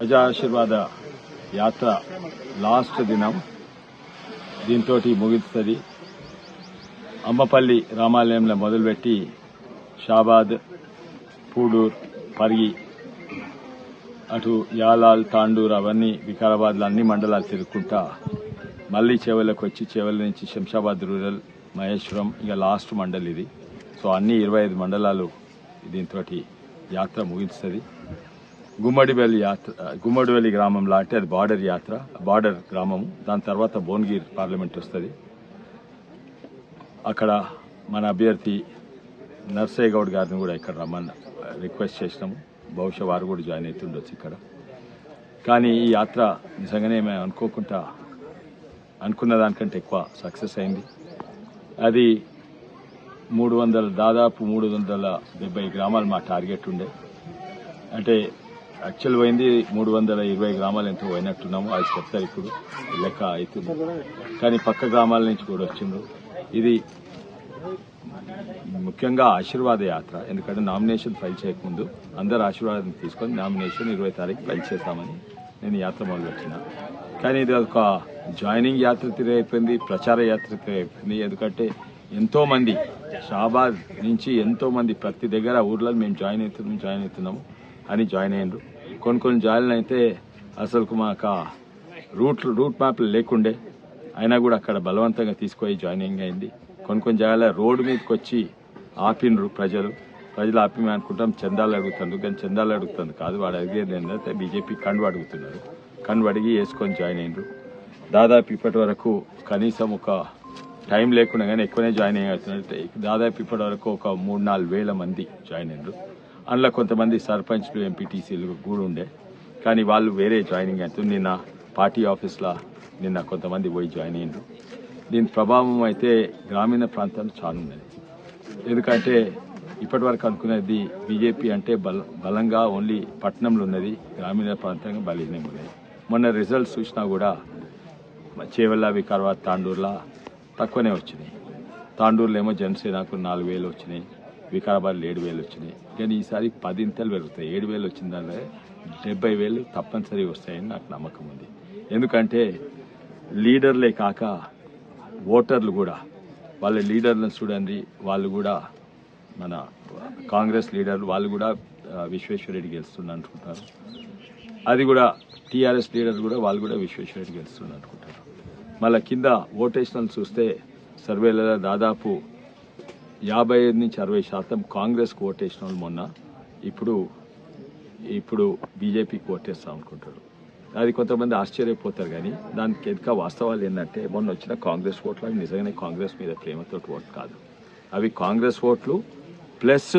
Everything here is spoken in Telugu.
ప్రజా ఆశీర్వాద యాత్ర లాస్ట్ దినం. దీంతో ముగిస్తుంది. అమ్మపల్లి రామాలయంలో మొదలుపెట్టి షాబాద్ పూడూర్ పరిగి అటు యాలాల్ తాండూర్ అవన్నీ వికారాబాద్లో అన్ని మండలాలు తిరుగుకుంటా మళ్ళీ చెవులకు వచ్చి చెవుల నుంచి శంషాబాద్ రూరల్ మహేశ్వరం ఇక లాస్ట్ మండల్ ఇది. సో అన్ని ఇరవై ఐదు మండలాలు దీంతో యాత్ర ముగిస్తుంది. గుమ్మడివెల్లి యాత్ర గుమ్మడివెల్లి గ్రామంలో అంటే అది బార్డర్ యాత్ర బార్డర్ గ్రామము. దాని తర్వాత భువనగిరి పార్లమెంట్ వస్తుంది. అక్కడ మన అభ్యర్థి నర్సయ్య గౌడ్ గారిని కూడా ఇక్కడ రమ్మన్న రిక్వెస్ట్ చేసినాము. బహుశా వారు కూడా జాయిన్ అవుతుండొచ్చు ఇక్కడ. కానీ ఈ యాత్ర నిజంగానే మేము అనుకోకుండా అనుకున్న దానికంటే ఎక్కువ సక్సెస్ అయింది. అది మూడు వందల దాదాపు మూడు వందల డెబ్బై గ్రామాలు మా టార్గెట్ ఉండే. అంటే యాక్చువల్ పోయింది మూడు వందల ఇరవై గ్రామాలు ఎంతో పోయినట్టున్నాము. అది చెప్తారు ఇప్పుడు. లెక్క అవుతుంది కానీ పక్క గ్రామాల నుంచి కూడా వచ్చిండ్రు. ఇది ముఖ్యంగా ఆశీర్వాద యాత్ర. ఎందుకంటే నామినేషన్ ఫైల్ చేయకముందు అందరు ఆశీర్వాదం తీసుకొని నామినేషన్ ఇరవై తారీఖు ఫైల్ చేస్తామని నేను యాత్ర మొదలు వచ్చిన కానీ ఇది ఒక జాయినింగ్ యాత్ర తిరిగి అయిపోయింది ప్రచార యాత్ర తిరిగి అయిపోయింది. ఎందుకంటే ఎంతోమంది షాబాద్ నుంచి ఎంతోమంది ప్రతి దగ్గర ఊర్లో మేము జాయిన్ అవుతున్నాం జాయిన్ అవుతున్నాము అని జాయిన్ అయ్యిండ్రు కొన్ని కొన్ని జాయిన్ అయితే అసలు మాకు రూట్ రూట్ మ్యాప్లు లేకుండే. అయినా కూడా అక్కడ బలవంతంగా తీసుకొని జాయినింగ్ అయింది. కొన్ని కొన్ని జాగాల రోడ్డు మీదకి వచ్చి ఆపినరు ప్రజలు. ప్రజలు ఆపి అనుకుంటాం చందాలు అడుగుతుంది కానీ చందాలు అడుగుతుంది కాదు వాడు అడిగేది ఏంటంటే బీజేపీ కండు అడుగుతున్నారు. కండు అడిగి వేసుకొని జాయిన్ అయ్యిండ్రు దాదాపు ఇప్పటి వరకు కనీసం ఒక టైం లేకుండా కానీ ఎక్కువనే జాయిన్ అయ్యారు. దాదాపు ఇప్పటి వరకు ఒక మూడు నాలుగు వేల మంది జాయిన్ అయినరు. అందులో కొంతమంది సర్పంచ్లు ఎంపీటీసీలు కూడా ఉండే. కానీ వాళ్ళు వేరే జాయినింగ్ అవుతుంది నిన్న పార్టీ ఆఫీస్లో నిన్న కొంతమంది పోయి జాయిన్ అయ్యిండ్రు దీని ప్రభావం అయితే గ్రామీణ ప్రాంతాలు చాలా ఉన్నది. ఎందుకంటే ఇప్పటివరకు అనుకునేది బీజేపీ అంటే బల బలంగా ఓన్లీ పట్టణంలో ఉన్నది గ్రామీణ ప్రాంతంగా బలహీనంగా ఉన్నది. మొన్న రిజల్ట్స్ చూసినా కూడా చేవెళ్ళ వికారాబాద్ తాండూర్లా తక్కువనే వచ్చినాయి. తాండూరులో ఏమో జనసేనకు నాలుగు వేలు వచ్చినాయి. వికారాబాద్లో ఏడు వేలు వచ్చినాయి. కానీ ఈసారి పదింతలు పెరుగుతాయి. ఏడు వేలు వచ్చిందంటే డెబ్బై వేలు తప్పనిసరి వస్తాయని నాకు నమ్మకం ఉంది. ఎందుకంటే లీడర్లే కాక ఓటర్లు కూడా వాళ్ళ లీడర్లను చూడండి వాళ్ళు కూడా మన కాంగ్రెస్ లీడర్లు వాళ్ళు కూడా విశ్వేశ్వరరెడ్డి గెలుస్తున్నారు అనుకుంటారు. అది కూడా టీఆర్ఎస్ లీడర్ కూడా వాళ్ళు కూడా విశ్వేశ్వరరెడ్డి గెలుస్తున్నారు అనుకుంటారు. మళ్ళీ కింద ఓటేషన్లు చూస్తే సర్వేలలో దాదాపు యాభై ఐదు నుంచి అరవై శాతం కాంగ్రెస్కి ఓటేసిన వాళ్ళు మొన్న ఇప్పుడు ఇప్పుడు బీజేపీకి ఓటేస్తాం అనుకుంటారు. అది కొంతమంది ఆశ్చర్యపోతారు కానీ దానికి ఎదుక వాస్తవాలు ఏంటంటే మొన్న వచ్చిన కాంగ్రెస్ ఓట్లు అవి నిజంగానే కాంగ్రెస్ మీద ప్రేమతో ఓట్లు కాదు. అవి కాంగ్రెస్ ఓట్లు ప్లస్